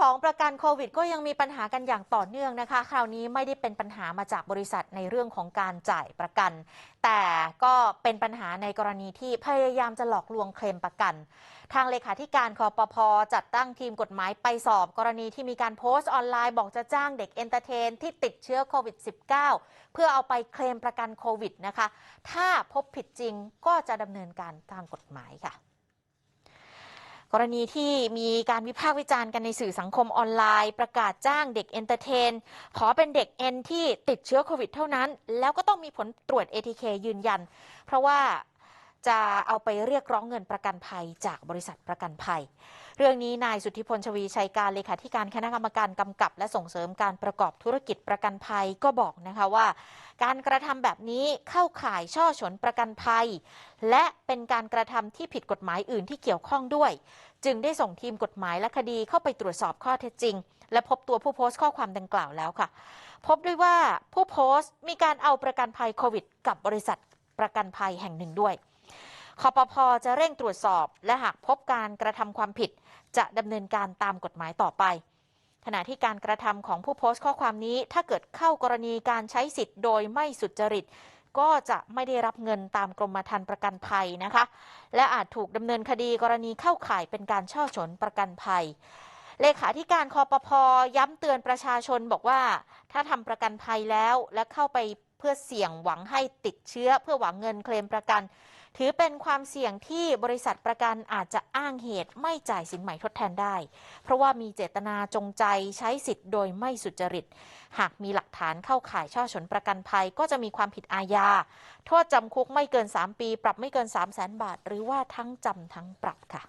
ของประกันโควิด ก็ยังมีปัญหากันอย่างต่อเนื่องนะคะ คราวนี้ไม่ได้เป็นปัญหามาจากบริษัทในเรื่องของการจ่ายประกัน แต่ก็เป็นปัญหาในกรณีที่พยายามจะหลอกลวงเคลมประกัน ทางเลขาธิการคอปพจัดตั้งทีมกฎหมายไปสอบ กรณีที่มีการโพสต์ออนไลน์บอกจะจ้างเด็กเอนเตอร์เทนที่ติดเชื้อโควิด -19 เพื่อเอาไปเคลมประกันโควิดนะคะ ถ้าพบผิดจริงก็จะดำเนินการตามกฎหมายค่ะ กรณีที่มีการวิพากษ์วิจารณ์กันในสื่อสังคมออนไลน์ ประกาศจ้างเด็กเอนเตอร์เทน ขอเป็นเด็กเอ็นที่ติดเชื้อโควิดเท่านั้น แล้วก็ต้องมีผลตรวจ ATK ยืนยัน เพราะว่า จะเอาไปเรียกร้องเงินประกันภัยจากบริษัทประกันภัย เรื่องนี้นายสุทธิพลชวีชัยการเลขาธิการคณะกรรมการกำกับ และส่งเสริมการประกอบธุรกิจประกันภัยก็บอกนะคะว่า การกระทำแบบนี้เข้าข่ายช่อฉนประกันภัย และเป็นการกระทำที่ผิดกฎหมายอื่นที่เกี่ยวข้องด้วย จึงได้ส่งทีมกฎหมายและคดีเข้าไปตรวจสอบข้อเท็จจริง และพบตัวผู้โพสต์ข้อความดังกล่าวแล้วค่ะ พบด้วยว่าผู้โพสต์มีการเอาประกันภัยโควิด กับบริษัทประกันภัยแห่งหนึ่งด้วย คอปพจะเร่งตรวจสอบ และหากพบการกระทำความผิด จะดำเนินการตามกฎหมายต่อไป ขณะที่การกระทำของผู้โพสต์ข้อความนี้ ถ้าเกิดเข้ากรณีการใช้สิทธิ์โดยไม่สุจริต ก็จะไม่ได้รับเงินตามกรมธรรม์ประกันภัยนะคะ และอาจถูกดำเนินคดีกรณีเข้าข่ายเป็นการช่อฉนประกันภัยเลขาธิการคอปพย้ำเตือนประชาชนบอกว่า ถ้าทำประกันภัยแล้วและเข้าไป เพื่อเสี่ยงหวังให้ติดเชื้อ เพื่อหวังเงินเคลมประกัน ถือเป็นความเสี่ยงที่บริษัทประกันอาจจะอ้างเหตุไม่จ่ายสินใหม่ทดแทนได้ เพราะว่ามีเจตนาจงใจใช้สิทธิ์โดยไม่สุจริต หากมีหลักฐานเข้าข่ายช่อฉนประกันภัยก็จะมีความผิดอาญา โทษจำคุกไม่เกิน 3 ปี ปรับไม่เกิน 3 0 0แสนบาท หรือว่าทั้งจำทั้งปรับค่ะ